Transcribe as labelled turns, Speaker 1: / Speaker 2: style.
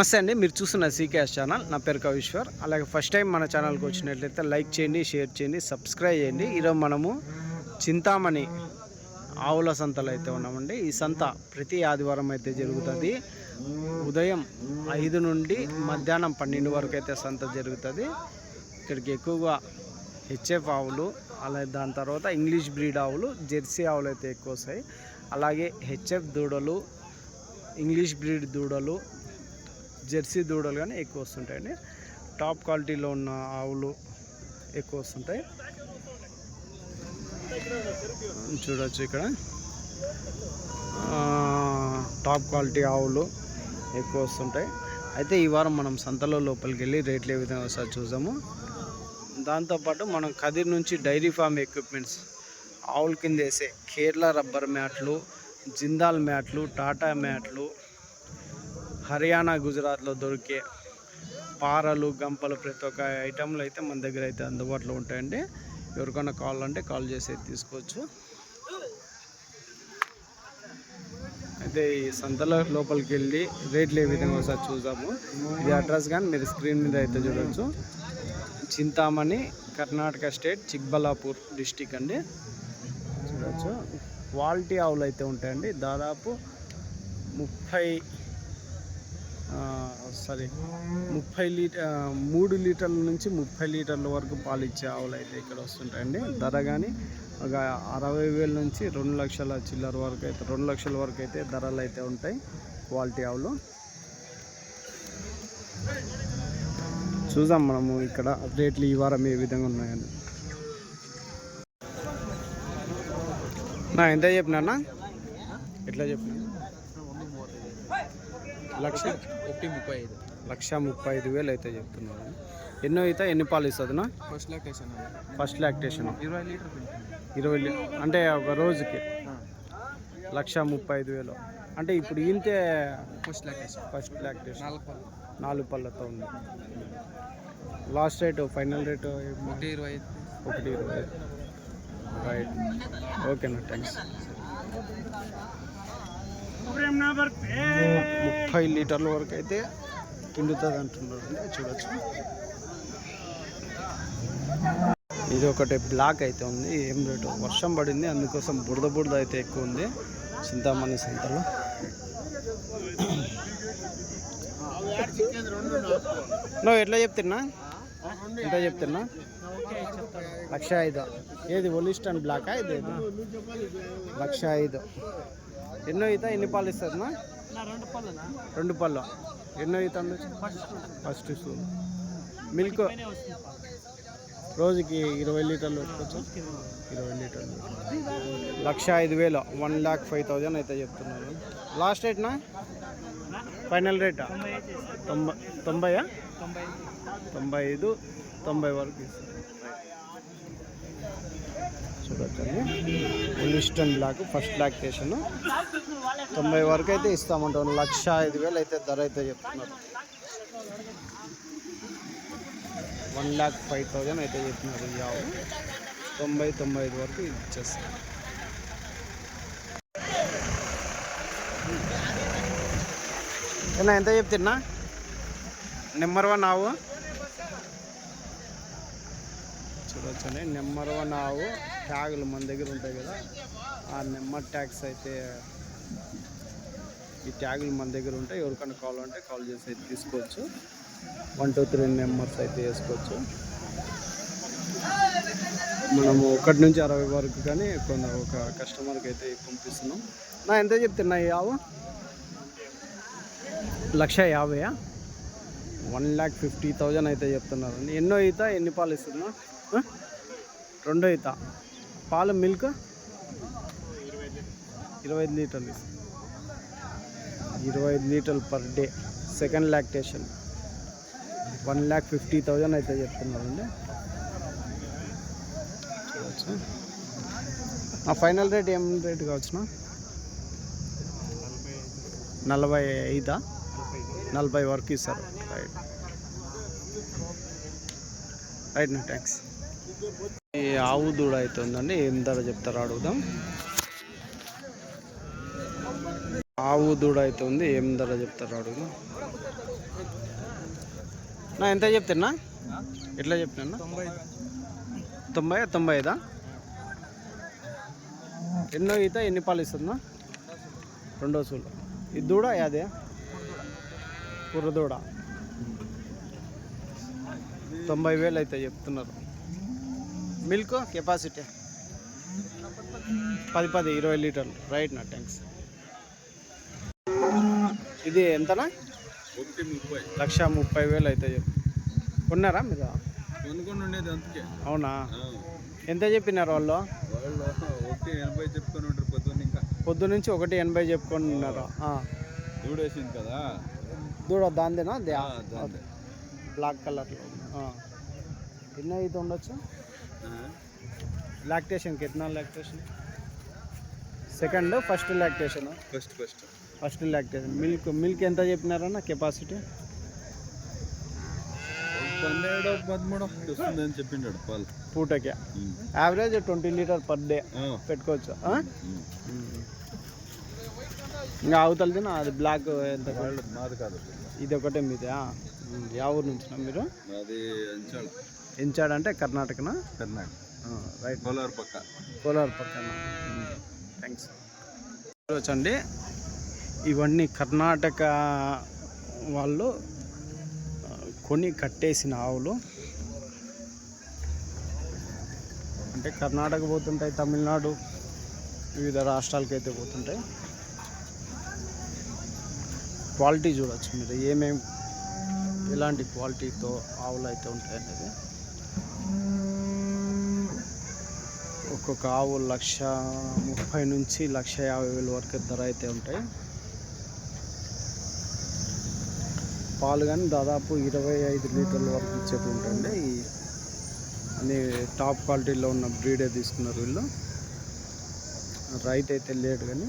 Speaker 1: నమస్తే అండి. మీరు చూస్తున్న సీకేఎస్ ఛానల్. నా పేరు కవిశ్వర్. అలాగే ఫస్ట్ టైం మన ఛానల్కి వచ్చినట్లయితే లైక్ చేయండి షేర్ చేయండి సబ్స్క్రైబ్ చేయండి. ఈరోజు మనము చింతామణి ఆవుల సంతలో అయితే ఉన్నామండి. ఈ సంత ప్రతి ఆదివారం అయితే జరుగుతుంది. ఉదయం ఐదు నుండి మధ్యాహ్నం పన్నెండు వరకు అయితే సంత జరుగుతుంది. ఇక్కడికి ఎక్కువగా హెచ్ఎఫ్ ఆవులు అలాగే దాని తర్వాత ఇంగ్లీష్ బ్రీడ్ ఆవులు జెర్సీ ఆవులు అయితే ఎక్కువ వస్తాయి. అలాగే హెచ్ఎఫ్ దూడలు ఇంగ్లీష్ బ్రీడ్ దూడలు జెర్సీ దూడలు కానీ ఎక్కువ వస్తుంటాయండి. టాప్ క్వాలిటీలో ఉన్న ఆవులు ఎక్కువ వస్తుంటాయి. చూడొచ్చు ఇక్కడ. టాప్ క్వాలిటీ ఆవులు ఎక్కువ వస్తుంటాయి. అయితే ఈ వారం మనం సంతలో లోపలికి వెళ్ళి రేట్లు ఏ విధంగా ఒకసారి చూద్దాము. దాంతోపాటు మనం కదిర్ నుంచి డైరీ ఫామ్ ఎక్విప్మెంట్స్ ఆవుల కింద వేసే కేరళ రబ్బర్ మ్యాట్లు జిందాల్ మ్యాట్లు టాటా మ్యాట్లు హర్యానా గుజరాత్లో దొరికే పారలు గంపలు ప్రతి ఒక్క ఐటెంలు అయితే మన దగ్గర అయితే అందుబాటులో ఉంటాయండి. ఎవరికైనా కాల్ అంటే కాల్ చేసి తీసుకోవచ్చు. అయితే ఈ సంతలో లోపలికి వెళ్ళి రేట్లు ఏ విధంగా ఒకసారి చూద్దాము. ఇది అడ్రస్ కానీ మీరు స్క్రీన్ మీద అయితే చూడొచ్చు. చింతామణి కర్ణాటక స్టేట్ చిక్బలాపూర్ డిస్టిక్ అండి. చూడొచ్చు. క్వాలిటీ ఆవులు అయితే ఉంటాయండి. దాదాపు ముప్పై సారీ. ముప్పై లీటర్ మూడు లీటర్ల నుంచి ముప్పై లీటర్ల వరకు పాలు ఇచ్చే ఆవులు అయితే ఇక్కడ వస్తుంటాయండి. ధర కానీ ఒక అరవై వేల నుంచి రెండు లక్షల చిల్లర వరకు అయితే రెండు లక్షల వరకు అయితే ధరలు అయితే ఉంటాయి క్వాలిటీ ఆవులు. చూద్దాం మనము ఇక్కడ రేట్లు ఈ వారం ఏ విధంగా ఉన్నాయని. నా ఎంత చెప్పినా ఎట్లా చెప్పినా లక్ష
Speaker 2: ఒకటి ముప్పై ఐదు.
Speaker 1: లక్ష ముప్పై ఐదు వేలు అయితే చెప్తున్నారు. ఎన్నో అయితే ఎన్ని పాలు ఇస్తుందినా
Speaker 2: ఫస్ట్ లాక్టేషన్
Speaker 1: ఫస్ట్ లాక్టేషన్
Speaker 2: ఇరవై లీటర్
Speaker 1: ఇరవై లీ- అంటే ఒక రోజుకి లక్ష ముప్పై ఐదు వేలు. అంటే ఇప్పుడు ఈంతే
Speaker 2: ఫస్ట్ లాక్టేషన్
Speaker 1: ఫస్ట్ లాక్టేషన్
Speaker 2: నాలుగు పళ్ళు
Speaker 1: నాలుగు పళ్ళతో ఉంది. లాస్ట్ రేటు ఫైనల్ రేటు
Speaker 2: ఒకటి ఇరవై
Speaker 1: ఒకటి ఇరవై. రైట్ ఓకేనా థ్యాంక్స్ ముప్పై లీటర్ల వరకు అయితే పిండుతుంది అంటున్నారు. చూడొచ్చు. ఇది ఒకటి బ్లాక్ అయితే ఉంది. ఏం రేటు? వర్షం పడింది. అందుకోసం బురద బురద అయితే ఎక్కువ ఉంది. చింతామణి సంతలో నువ్వు ఎట్లా చెప్తున్నా? ఎంత చెప్తున్నా? లక్ష ఐదు. ఏది? ఒలిస్టన్ బ్లాకా ఇది లక్ష ఐదు. ఎన్నో ఈత ఎన్ని పాలు ఇస్తుందా రెండు పళ్ళు ఎన్నో ఈత ఫస్ట్ సూన్ మిల్క్ రోజుకి ఇరవై లీటర్లు పెట్టుకోవచ్చు ఇరవై. లీటర్లు. లక్ష ఐదు వేలు. వన్ ల్యాక్ ఫైవ్ థౌజండ్ అయితే చెప్తున్నారు. లాస్ట్ రేట్నా ఫైనల్ రేటా తొంభై తొంభయా తొంభై ఐదు. తొంభై వరకు చూడొచ్చండి. ఉలిస్టన్ బ్లాక్ ఫస్ట్ లాక్టేషన్ తొంభై వరకు అయితే ఇస్తామంటాం లక్ష ఐదు వేలు అయితే ధర అయితే చెప్తున్నారు. వన్ ల్యాక్ ఫైవ్ థౌజండ్ అయితే చెప్తున్నారు ఈ ఆవు. తొంభై తొంభై ఐదు వరకు ఇచ్చేస్తాను ఏనా ఎంత చెప్తున్నా? నెంబర్ వన్ ఆవు? చూడొచ్చండి. నెంబర్ వన్ ఆవు ట్యాగులు మన దగ్గర ఉంటాయి కదా ఆ నెంబర్ ట్యాగ్స్ అయితే ఈ ట్యాగులు మన దగ్గర ఉంటాయి ఎవరికైనా కాల్ ఉంటే కాల్ చేసి అయితే తీసుకోవచ్చు. వన్ టూ త్రీ నెంబర్స్ అయితే వేసుకోవచ్చు. మనము ఒకటి నుంచి అరవై వరకు కానీ కొంత ఒక కస్టమర్కి అయితే పంపిస్తున్నాం. నా ఎంత చెప్తున్నా ఈ ఆవు? లక్ష యాభై వన్ ల్యాక్ ఫిఫ్టీ థౌజండ్ అయితే చెప్తున్నారండి. ఎన్నో ఈత ఎన్ని పాలు ఇస్తున్నా? రెండో ఈత పాలు మిల్క్ ఇరవై ఐదు లీటర్లు ఇరవై ఐదు లీటర్లు per day. Second lactation. One lakh fifty thousand అయితే చెప్తున్నారండి. నా ఆ ఫైనల్ రేట్ ఏం రేట్ కావచ్చునా? నలభై ఐదా? నలభై వరకు ఇస్తారు. రైట్. రైట్ నా థ్యాంక్స్ ఆవు దూడ అవుతుందండి ఏం ధర చెప్తారో అడుగుదాం. ఆవు దూడ అవుతుంది ఏం ధర చెప్తారో అడుగుదాం. నా ఎంత చెప్తున్నా? ఎట్లా చెప్తున్నా?
Speaker 2: తొంభై
Speaker 1: తొంభై ఐదా? ఎన్నో ఈత ఎన్ని పాలు ఇస్తుందా? రెండో సూలు. ఇది దూడ అదే కుర్రదూడ తొంభై వేలు అయితే చెప్తున్నారు. Milk capacity? పది పది ఇరవై లీటర్లు. రైట్ నా థ్యాంక్స్ ఇది ఎంతనా? లక్ష ముప్పై వేలు అయితే కొన్నారా మీరు? అవునా? ఎంత చెప్పినారు వాళ్ళు?
Speaker 2: వాళ్ళు ఒకటి ఎనభై చెప్పుకొని ఉంటారు పొద్దున్న ఇంకా.
Speaker 1: పొద్దు నుంచి ఒకటి ఎనభై చెప్పుకొని ఉన్నారు.
Speaker 2: దూడేసింది కదా?
Speaker 1: దూడ దాందేనా. బ్లాక్ కలర్లో. ఎన్ని అయితే ఉండొచ్చు? Lactation కిतना lactation. Second first lactation.
Speaker 2: First first.
Speaker 1: First lactation. Milk milk ఎంత చెప్పినారన్న కెపాసిటీ?
Speaker 2: పన్నెండు పదమూడు వస్తుందని చెప్పిండాడు పాలు.
Speaker 1: పూటకి. Average twenty litre per day పెట్టుకోవచ్చు. ఇంకా అవతల తిన అది బ్లాక్ ఎంత
Speaker 2: మాది కాదు.
Speaker 1: ఇది ఒకటే మీదే యా ఊరు నుంచి మీరు?
Speaker 2: అంచాల
Speaker 1: ఎంచాడంటే కర్ణాటకనా?
Speaker 2: కర్ణాటక.
Speaker 1: రైట్.
Speaker 2: కోలార్ పక్క.
Speaker 1: కోలార్ పక్కన. థ్యాంక్స్. వచ్చండి ఇవన్నీ కర్ణాటక వాళ్ళు కొని కట్టేసిన ఆవులు. అంటే కర్ణాటక పోతుంటాయి తమిళనాడు వివిధ రాష్ట్రాలకి అయితే పోతుంటాయి. క్వాలిటీ చూడొచ్చు మీరు ఏమేం ఎలాంటి క్వాలిటీతో ఆవులు అయితే ఉంటాయనేది ఒక్కొక్క ఆవు లక్ష ముప్పై నుంచి లక్ష యాభై వేల వరకు ధర అయితే ఉంటాయి. పాలు కానీ దాదాపు ఇరవై ఐదు లీటర్ల వరకు ఇచ్చేట్టు ఉంటాయండి. అన్ని టాప్ క్వాలిటీలో ఉన్న బ్రీడే తీసుకున్నారు వీళ్ళు. రైట్ అయితే లేడు కానీ